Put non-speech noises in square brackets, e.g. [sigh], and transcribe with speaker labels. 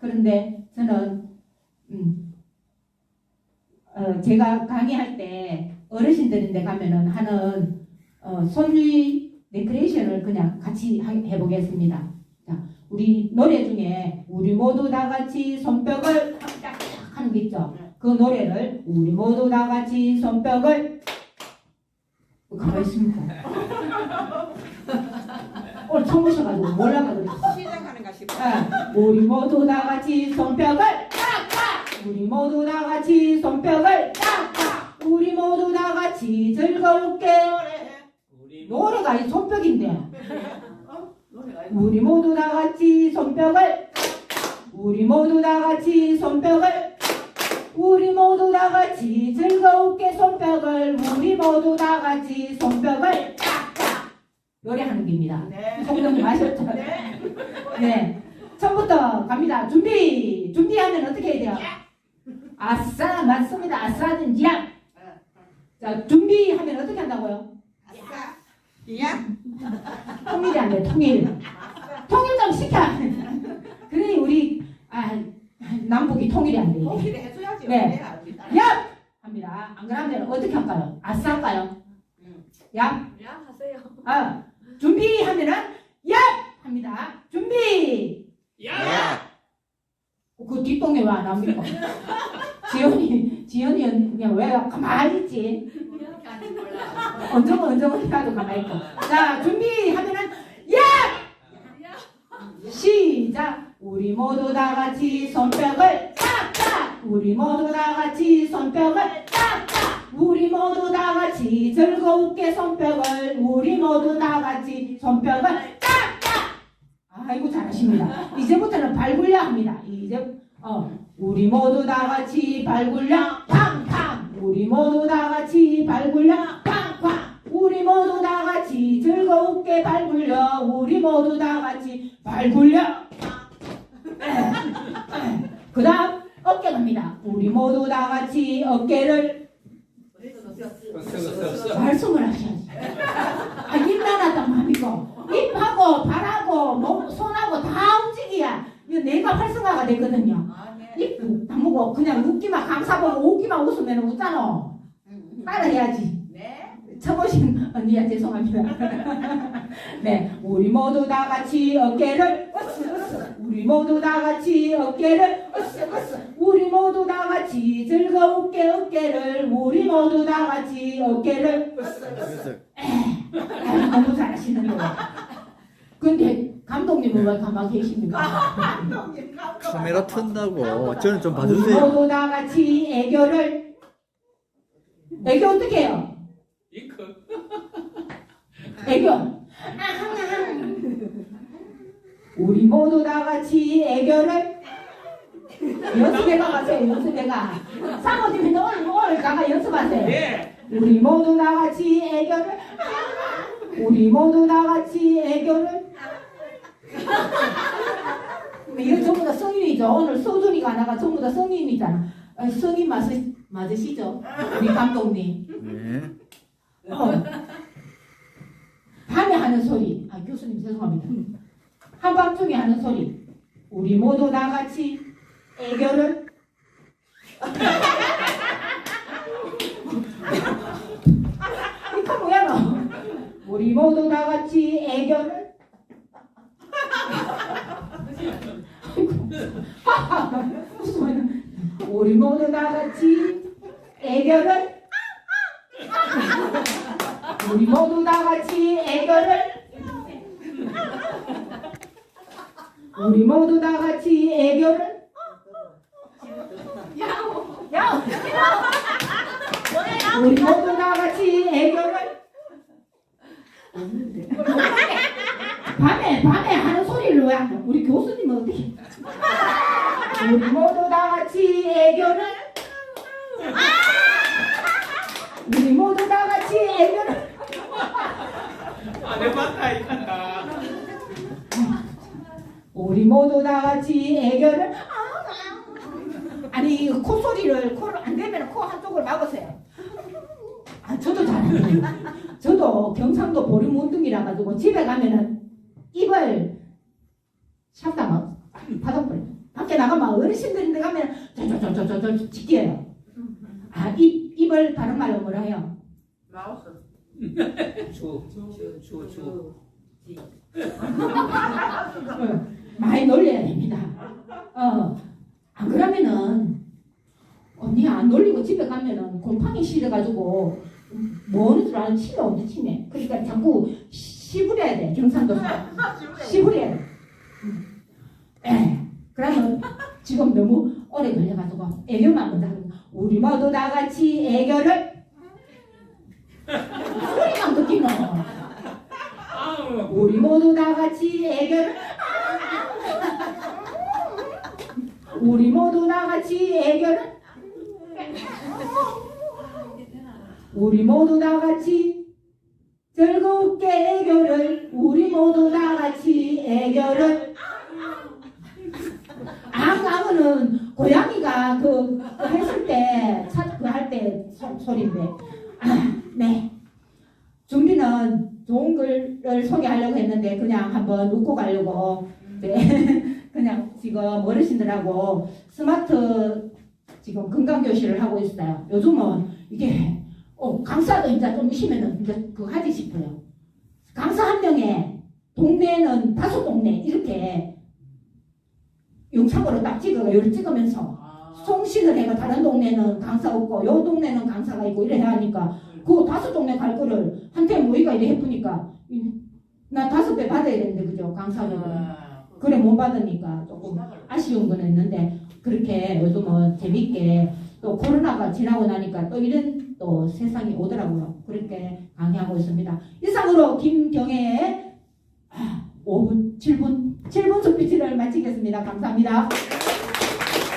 Speaker 1: 그런데 저는 음, 어, 제가 강의할 때 어르신들인데 가면은 하는 어, 손주의 레크레이션을 그냥 같이 하- 해보겠습니다. 자, 우리 노래 중에 우리 모두 다 같이 손뼉을 딱 하는 게 있죠. 그 노래를 우리 모두 다 같이 손뼉을 가만 있습니까? [laughs] 오늘 처음 오셔가지고 몰라가 그랬어.
Speaker 2: 시작하는가 싶어.
Speaker 1: 아, 우리 모두 다 같이 손뼉을 깍깍 우리 모두 다 같이 손뼉을 깍깍 우리 모두 다 같이 즐겁게
Speaker 2: 노래.
Speaker 1: 노래가 이 손뼉인데 [laughs]
Speaker 2: 어?
Speaker 1: 우리 모두 다 같이 손뼉을 우리 모두 다 같이 손뼉을 우리 모두 다 같이 즐겁게 손뼉을 우리 모두 다 같이 손뼉을 깍깍 노래하는 겁니다.
Speaker 2: 네.
Speaker 1: 성령 마셨죠?
Speaker 2: 네.
Speaker 1: 네. 처음부터 갑니다. 준비! 준비하면 어떻게 해야 돼요? 아싸! 맞습니다. 아싸는 야! 자, 준비하면 어떻게 한다고요?
Speaker 2: 아싸. 이야.
Speaker 1: 통일이 안 돼, 통일. 통일 좀 시켜! 그러니 우리, 아, 남북이 통일이 안 돼.
Speaker 2: 통일을 해줘야지.
Speaker 1: 네.
Speaker 2: 야!
Speaker 1: 합니다. 안 그러면 어떻게 할까요? 아싸 할까요?
Speaker 2: 음.
Speaker 1: 야!
Speaker 3: 야 하세요.
Speaker 1: 아, 준비하면은 야! 합니다. 준비!
Speaker 2: 야.
Speaker 1: 그 뒷동네 왜안 나옵니까? 지연이, 지연이 언니 왜 가만히 있지? 언정은 언정은 해가지고 가만히 있고. 자, 준비하면은, 야!
Speaker 3: 야.
Speaker 1: 시작! 우리 모두 다 같이 손뼉을 깍깍! 우리 모두 다 같이 손뼉을 깍깍! 우리 모두 다 같이 즐겁게 손뼉을, 우리 모두 다 같이 손뼉을! 아이고, 잘하십니다. 이제부터는 발굴려 합니다. 이제, 어, 우리 모두 다 같이 발굴려 팡팡! 우리 모두 다 같이 발굴려 팡팡! 우리 모두 다 같이 즐겁게 발굴려 우리 모두 다 같이 발굴려 그 다음 어깨 갑니다 우리 모두 다 같이 어깨를 말씀을 하셔야지 아, 입 나눴단 말이고 입하고 발하고 몸, 손하고 다 움직여야 이거 내가 활성화가 되거든요
Speaker 2: 아, 네.
Speaker 1: 입 다무고 그냥 웃기만 강사 보고 웃기만 웃으면 웃잖아
Speaker 2: 음.
Speaker 1: 따라해야지
Speaker 2: 네.
Speaker 1: 처음 오신 언니야 죄송합니다. [laughs] 네, 우리 모두 다 같이 어깨를 으쓱 으쓱. 우리 모두 다 같이 어깨를 으쓱 으쓱. 우리 모두 다 같이 즐겁게 어깨를 우리 모두 다 같이 어깨를 아유, 너무 잘하시는데. 근데 감독님은 왜 가만히 계십니까?
Speaker 2: 감독님, 감독.
Speaker 4: 카메라 튼다고 저는 좀 봐주세요.
Speaker 1: 모두 다 같이 애교를 애교 어떻게 해요?
Speaker 5: 잉크
Speaker 1: 애교. 우리 모두 다 같이 애교를 연습해가 가세요. 연습해가. 사모님이 오늘 오늘 가가 연습하세요.
Speaker 5: 예
Speaker 1: 우리 모두 다 같이 애교를. 우리 모두 다 같이 애교를. 이거 전부 다 성인이죠. 오늘 소준이가 나가 전부 다 성인이잖아. 아, 성인 맞으, 맞으시죠? 우리 감독님.
Speaker 4: 네.
Speaker 1: 어. 밤에 하는 소리. 아, 교수님 죄송합니다. 한밤중에 하는 소리. 우리 모두 다 같이 애교를. [laughs] 이거 뭐야 너? 우리 모두 다 같이 애교를. 아이고. 무슨 말이야. [laughs] [laughs] 우리 모두 다 같이 애교를. 우리 모두 다 같이 애교를? 우리 모두 다 같이 애교를? 야 우리 모두 다 같이 애교를 밤에 밤에 하는 소리를 왜 안- 우리 교수님은 어떻게 우리 모두 다 같이 애교를 우리 모두 다 같이 애교를
Speaker 5: 안 해봤다 이간다.
Speaker 1: 우리 모두 다 같이 애교를 아니 이 콧소리를 코를 안 되면 코 한쪽을 막으세요. 아 저도 잘해요. 저도 경상도 보름 운동이라 가지고 집에 가면은 입을 샵다 막 바닥불 밖에 나가면 어르신들인데 가면 저저저저저 지켜요. 아, 입, 입을 다른 말로 뭐라 해요?
Speaker 2: 마우스.
Speaker 5: 주 주주
Speaker 1: 어, 많이 놀려야 됩니다. 어, 안 그러면은 언니 안 놀리고 집에 가면은 곰팡이 실어가지고 뭐하는 줄 아는 치매 언제 치매. 그러니까 자꾸 시부려야 돼 경상도에서 [laughs] 시부려야 돼. 음. 에 그러면 지금 너무 오래 걸려가지고 애교만 거야. 우리 모두 다 같이 애교를 소리만 듣기는 우리 모두 다 같이 애교를 우리 모두 다 같이 애교를 우리 모두 다 같이 즐겁게 애교를 우리 모두 다 같이 애교를 앙앙은 고양이가 그, 그 했을 때 그할때 소리인데 아, 네 준비는 좋은 글을 소개하려고 했는데 그냥 한번 웃고 가려고 네. [laughs] 그냥 지금 어르신들하고 스마트 지금 건강교실을 하고 있어요. 요즘은 이게 어, 강사도 이제 좀 쉬면은 이제 그 하지 싶어요. 강사 한 명에 동네는 다섯 동네 이렇게 영상으로 딱 찍어요. 이렇게 찍으면서. 송신을 해가 다른 동네는 강사 없고 요 동네는 강사가 있고 이래 하니까 그 다섯 동네 갈 거를 한테 모이가 이래 해보니까 이- 나 다섯 배 받아야 되는데 그죠? 강사는. 그래 못 받으니까 조금 아쉬운 건 있는데 그렇게 요즘은 재밌게 또 코로나가 지나고 나니까 또 이런 또 세상이 오더라고요. 그렇게 강의하고 있습니다. 이상으로 김경애의 아, 5분 7분 7분 소피치를 마치겠습니다. 감사합니다.